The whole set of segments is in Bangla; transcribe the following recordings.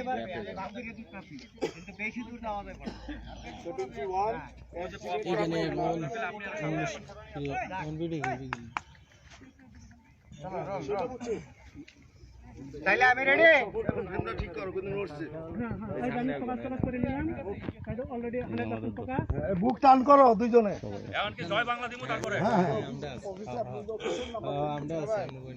পারবে আমি ভাবছি কি দূর কাপি কিন্তু বেশি দূর যাওয়া যাবে না সেভেন্টি ওয়ান এখানে মন মন বিড়ি খাবি তাইলে আমি রেডি বুক টান করো দুইজনে আমরা আছি আমার বোন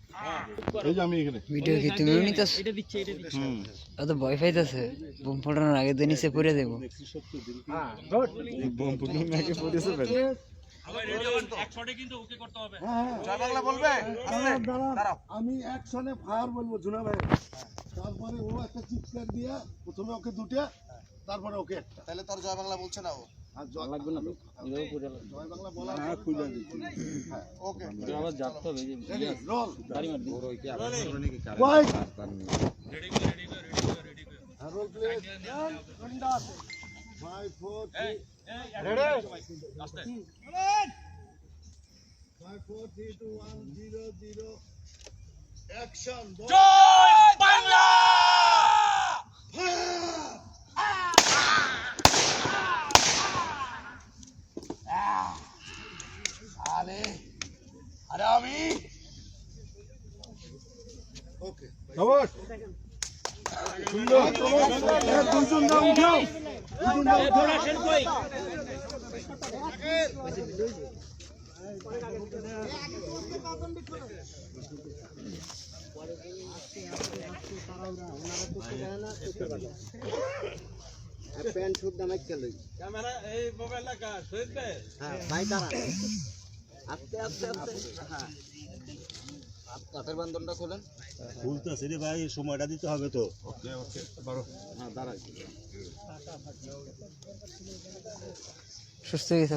কর খালি তোরা আছিস ভিডিও কি তুমি নিতেছ? এত ভয় পাইতেছে বোম ফাটানোর আগে তো নিচে পড়ে দেবো। বাংলা বলবে? দাঁড়াও, দাঁড়াও। আমি একশনে ফায়ার বলব জুনা ভাই। তারপরে ও একটা চিৎকার দিয়া প্রথমে ওকে দুটা তারপরে ওকে একটা। তাহলে তোর জয় বাংলা বলছে না ও? লাগবে না তো? জয় বাংলা বলা হ্যাঁ ওকে। আবার যাতে হবে রেডি রোল গাড়ি মার দিই Y roll please five four three five four three two one zero zero action okay সুন্দর দুজন উঠাও দুজন দাও উঠাও প্যান্ট শুদ্ধ না চলে ক্যামেরা এই মোবাইলটা কার শহীদ ভাই হ্যাঁ ভাই আস্তে আস্তে আস্তে। হ্যাঁ কাঠের বান্ধনটা খোলেন। খুলতেছে রে ভাই সময়টা দিতে হবে তো। হ্যাঁ দাঁড়াই সুস্থ হয়ে গেছে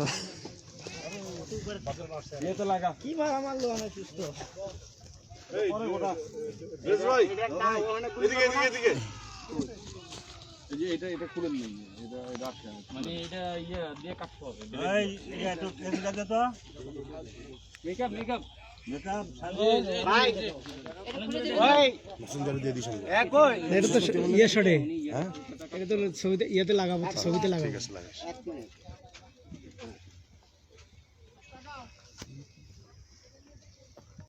মানে এটা ইয়া দিয়ে কাটতে হবে। এই এটা একটু তো? মেকআপ মেকআপ মেকআপ এটা তো ইয়ে শটে। এটা তো ছবিতে ইয়েতে লাগাবো ছবিতে লাগাবো।